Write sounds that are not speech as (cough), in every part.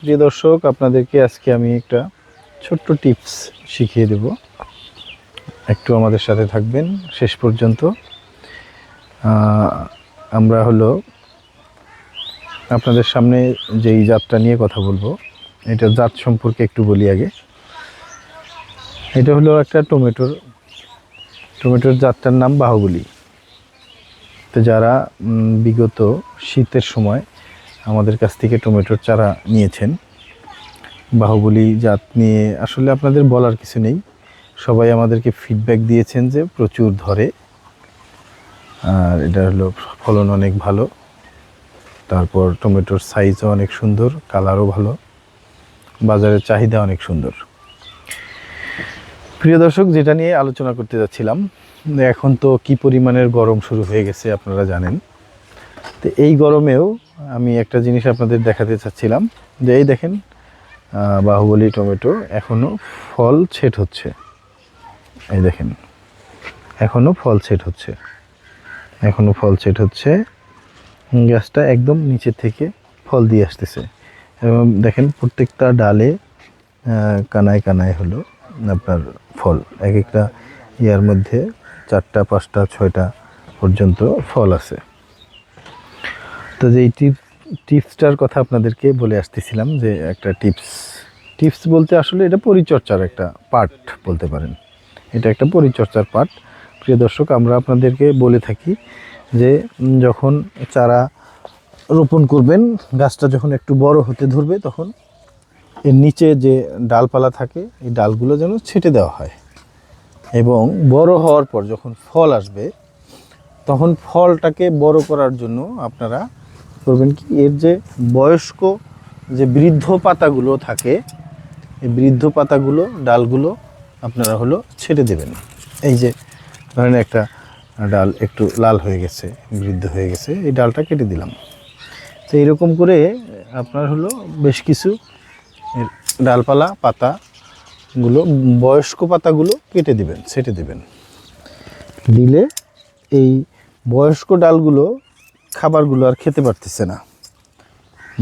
প্রিয় দর্শক, আপনাদেরকে আজকে আমি একটা ছোট্ট টিপস শিখিয়ে দেব। একটু আমাদের সাথে থাকবেন শেষ পর্যন্ত। আমরা হলো আপনাদের সামনে যেই জাতটা নিয়ে কথা বলব, এটা জাত সম্পর্কে একটু বলি আগে। এটা হলো একটা টমেটোর টমেটোর জাতটার নাম বাহুবলী। তো যারা বিগত শীতের সময় আমাদের কাছ থেকে টমেটোর চারা নিয়েছেন। বাহুবলী জাত নিয়ে আসলে আপনাদের বলার কিছু নেই। সবাই আমাদেরকে ফিডব্যাক দিয়েছেন যে প্রচুর ধরে। আর এটা হলো ফলন অনেক ভালো। তারপর টমেটোর সাইজও অনেক সুন্দর কালারও ভালো। বাজারের চাহিদা অনেক সুন্দর। প্রিয় দর্শক, যেটা নিয়ে আলোচনা করতে যাচ্ছিলাম, এখন তো কি পরিমাণের গরম শুরু হয়ে গেছে আপনারা জানেন। তো এই গরমেও আমি একটা জিনিস আপনাদের দেখাতে চাচ্ছিলাম যে এই দেখেন বাহুবলী টমেটো এখনও ফল ছেট হচ্ছে। এই দেখেন এখনও ফল ছেট হচ্ছে। এখনও ফল ছেট হচ্ছে। গাছটা একদম নিচে থেকে ফল দিয়ে আসতেছে। এবং দেখেন, প্রত্যেকটা ডালে কানায় কানায় হলো আপনার ফল। এক একটা ইয়ার মধ্যে চারটা, পাঁচটা, ছয়টা পর্যন্ত ফল আছে। তো যে এই টিপ, টিপসটার কথা আপনাদেরকে বলে আসতেছিলাম যে একটা টিপস। টিপস বলতে আসলে এটা পরিচর্যার একটা পার্ট বলতে পারেন। এটা একটা পরিচর্যার পার্ট। প্রিয় দর্শক, আমরা আপনাদেরকে বলে থাকি যে যখন চারা রোপণ করবেন, গাছটা যখন একটু বড় হতে ধরবে, তখন এর নিচে যে ডালপালা থাকে, এই ডালগুলো যেন ছেটে দেওয়া হয়। এবং বড় হওয়ার পর যখন ফল আসবে, তখন ফলটাকে বড় করার জন্য আপনারা করবেন কি? এর যে বয়স্ক যে বৃদ্ধ পাতাগুলো থাকে, এই বৃদ্ধ পাতাগুলো, ডালগুলো আপনারা হলো ছেড়ে দেবেন। এই যে ধরেন একটা ডাল একটু লাল হয়ে গেছে, বৃদ্ধ হয়ে গেছে, এই ডালটা কেটে দিলাম। তো এইরকম করে আপনার হলো বেশ কিছু ডালপালা, পাতাগুলো, বয়স্ক পাতাগুলো কেটে দিবেন, ছেটে দিবেন। দিলে এই বয়স্ক ডালগুলো খাবারগুলো আর খেতে পারতেছে না।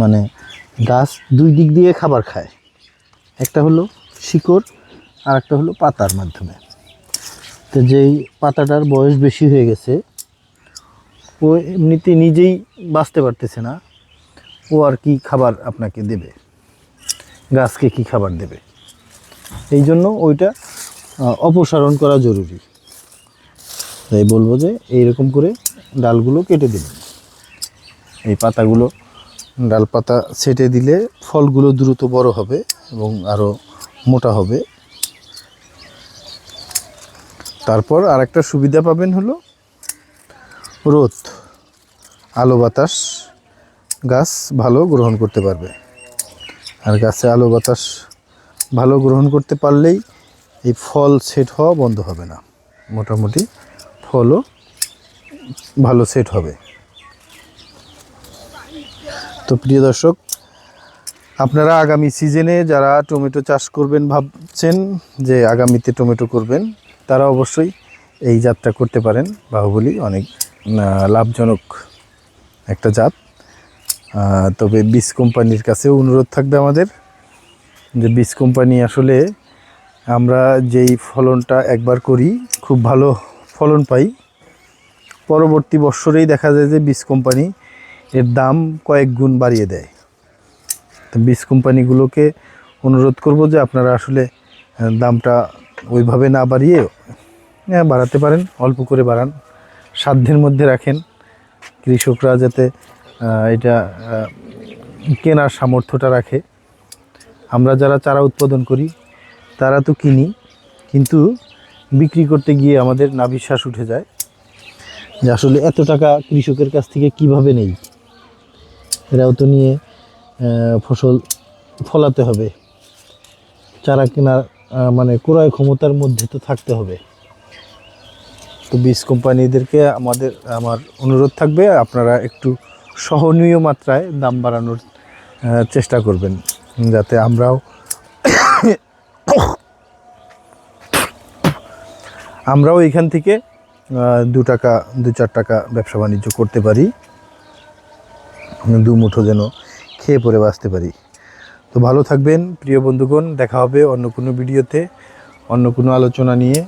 মানে গাছ দুই দিক দিয়ে খাবার খায়। একটা হলো শিকড়, আর একটা হলো পাতার মাধ্যমে। তো যেই পাতাটার বয়স বেশি হয়ে গেছে, ও এমনিতে নিজেই বাঁচতে পারতেছে না। ও আর কি খাবার আপনাকে দেবে? গাছকে কি খাবার দেবে? এই জন্য ওইটা অপসারণ করা জরুরি। তাই বলব যে এইরকম করে ডালগুলো কেটে দিবেন এই পাতাগুলো। ডাল পাতা ছেটে দিলে ফলগুলো দ্রুত বড় হবে এবং আরও মোটা হবে। তারপর আর একটা সুবিধা পাবেন হলো রোদ। আলো বাতাস গাছ ভালো গ্রহণ করতে পারবে। আর গাছে আলো বাতাস ভালো গ্রহণ করতে পারলেই এই ফল সেট হওয়া বন্ধ হবে না। মোটামুটি ফলও ভালো সেট হবে। তো প্রিয় দর্শক, আপনারা আগামী সিজনে যারা টমেটো চাষ করবেন ভাবছেন যে আগামীতে টমেটো করবেন, তারা অবশ্যই এই জাতটা করতে পারেন। বাহুবলী অনেক লাভজনক একটা জাত। তবে বীজ কোম্পানির কাছেও অনুরোধ থাকবে আমাদের যে বীজ কোম্পানি আসলে আমরা যেই ফলনটা একবার করি, খুব ভালো ফলন পাই। পরবর্তী বৎসরেই দেখা যায় যে বীজ কোম্পানি এর দাম কয়েক গুণ বাড়িয়ে দেয়। তো বীজ কোম্পানিগুলোকে অনুরোধ করব যে আপনারা আসলে দামটা ওইভাবে না বাড়িয়ে হ্যাঁ, বাড়াতে পারেন অল্প করে বাড়ান। সাধ্যের মধ্যে রাখেন। কৃষকরা যাতে এটা কেনার সামর্থ্যটা রাখে। আমরা যারা চারা উৎপাদন করি তারা তো কিনি কিন্তু বিক্রি করতে গিয়ে আমাদের নাভিশ্বাস উঠে যায় যে আসলে এত টাকা কৃষকের কাছ থেকে কীভাবে নেই? এরাও তো নিয়ে ফসল ফলাতে হবে। চারা কেনার মানে ক্রয় ক্ষমতার মধ্যে তো থাকতে হবে। তো বীজ কোম্পানিদেরকে আমাদের, আমার অনুরোধ থাকবে, আপনারা একটু সহনীয় মাত্রায় দাম বাড়ানোর চেষ্টা করবেন, যাতে আমরাও (coughs) আমরাও এখান থেকে দু টাকা, দু চার টাকা ব্যবসা বাণিজ্য করতে পারি। দু মুঠো যেন খেয়ে পরে বাঁচতে পারি। তো ভালো থাকবেন, প্রিয় বন্ধুগণ, দেখা হবে অন্য কোনো ভিডিওতে, অন্য কোনো আলোচনা নিয়ে।